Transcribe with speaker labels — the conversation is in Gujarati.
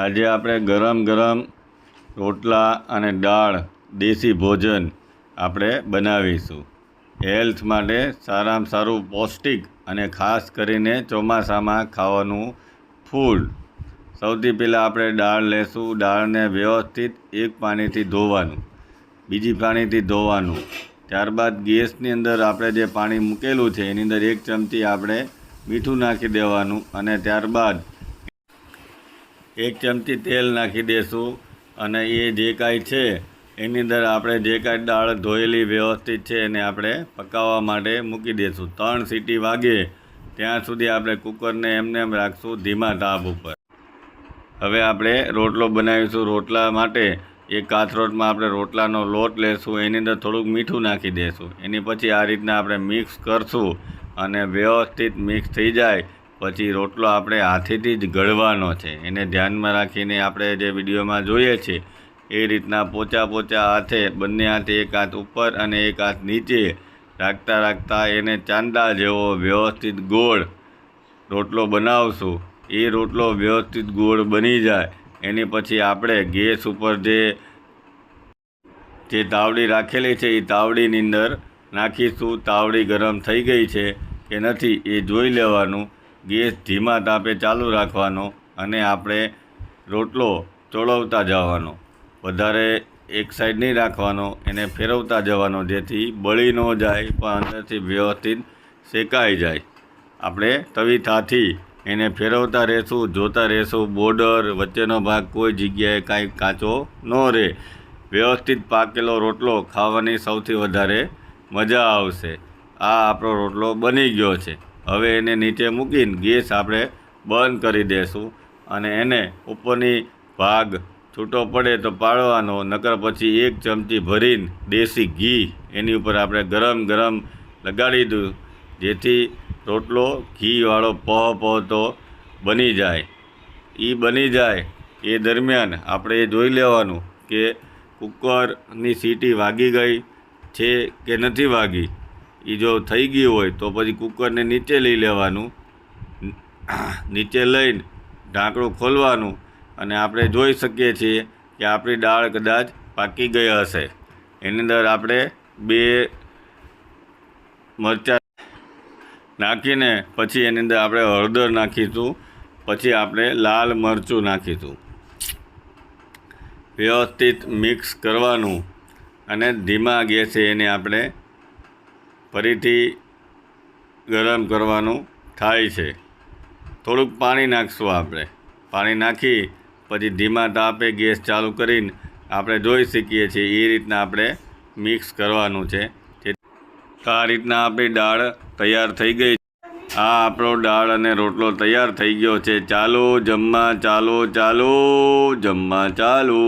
Speaker 1: આજે આપણે ગરમ ગરમ રોટલા અને દાળ, દેશી ભોજન આપણે બનાવીશું. હેલ્થ માટે સારામાં સારું પૌષ્ટિક અને ખાસ કરીને ચોમાસામાં ખાવાનું ફૂડ સૌથી પહેલાં આપણે દાળ લેશું. દાળને વ્યવસ્થિત એક પાણીથી ધોવાનું, બીજી પાણીથી ધોવાનું. ત્યારબાદ ગેસની અંદર આપણે જે પાણી મૂકેલું છે, એની અંદર એક ચમચી આપણે મીઠું નાખી દેવાનું અને ત્યારબાદ એક ચમચી તેલ નાખી દેશું અને એ જે કાંઈ છે, એની અંદર આપણે જે કાંઈ દાળ ધોયેલી વ્યવસ્થિત છે, એને આપણે પકાવવા માટે મૂકી દઈશું ત્રણ સીટી વાગે ત્યાં સુધી આપણે કુકરને એમને એમ રાખશું ધીમા તાપ ઉપર. હવે આપણે રોટલો બનાવીશું રોટલા માટે. એ કાથરોટમાં આપણે રોટલાનો લોટ લેશું, એની અંદર થોડુંક મીઠું નાખી દઈશું એની પછી આ રીતના આપણે મિક્સ કરશું અને વ્યવસ્થિત મિક્સ થઈ જાય પછી રોટલો આપણે હાથેથી જ ગળવાનો છે. એને ધ્યાનમાં રાખીને આપણે જે વિડીયોમાં જોઈએ છીએ એ રીતના પોચા પોચા હાથે, બંને હાથે એક હાથ ઉપર અને એક હાથ નીચે રાખતા રાખતા એને ચાંદા જેવો વ્યવસ્થિત ગોળ રોટલો બનાવશું. એ રોટલો વ્યવસ્થિત ગોળ બની જાય. એની પછી આપણે ગેસ ઉપર જે જે તાવડી રાખેલી છે, એ તાવડીની અંદર નાખીશું. તાવડી ગરમ થઈ ગઈ છે કે નથી એ જોઈ લેવાનું. ગેસ ધીમા તાપે ચાલુ રાખવાનો અને આપણે રોટલો ચોળવતા જવાનો. વધારે એક સાઈડ નહીં રાખવાનો, એને ફેરવતા જવાનો, જેથી બળી ન જાય, પણ અંદરથી વ્યવસ્થિત શેકાઈ જાય. આપણે તવીથાથી એને ફેરવતા રહેશું, જોતા રહેશું, બોર્ડર વચ્ચેનો ભાગ કોઈ જગ્યાએ કાંઈ કાચો ન રહે. વ્યવસ્થિત પાકેલો રોટલો ખાવાની સૌથી વધારે મજા આવશે. આ આપણો રોટલો બની ગયો છે. હવે એને નીચે મૂકીને ગેસ આપણે બંધ કરી દઈશું અને એને ઉપરની ભાગ છૂટો પડે તો પાડવાનો નકર પછી એક ચમચી ભરીને દેશી ઘી એની ઉપર આપણે ગરમ ગરમ લગાડી દઉં, જેથી રોટલો ઘીવાળો પહ પહોતો બની જાય. એ બની જાય એ દરમિયાન આપણે એ જોઈ લેવાનું કે કુકરની સીટી વાગી ગઈ છે કે નથી વાગી. એ જો થઈ ગયું હોય તો પછી કુકરને નીચે લઈ લેવાનું. નીચે લઈને ઢાંકણું ખોલવાનું અને આપણે જોઈ શકીએ છીએ કે આપણી દાળ કદાચ પાકી ગઈ હશે. એની અંદર આપણે બે મરચાં નાખીને પછી એની અંદર આપણે હળદર નાખીશું. પછી આપણે લાલ મરચું નાખીશું. વ્યવસ્થિત મિક્સ કરવાનું અને ધીમા ગેસે એને આપણે ફરીથી ગરમ કરવાનું થાય છે. થોડુંક પાણી નાખીશું આપણે. પાણી નાખી, પછી ધીમા તાપે ગેસ ચાલુ કરીને આપણે જોઈ શકીએ છીએ એ રીતના આપણે મિક્સ કરવાનું છે. આ રીતના આપણી દાળ તૈયાર થઈ ગઈ આ આપણો દાળ અને રોટલો તૈયાર થઈ ગયો છે. ચાલો જમવા, ચાલો ચાલો જમવા, ચાલો.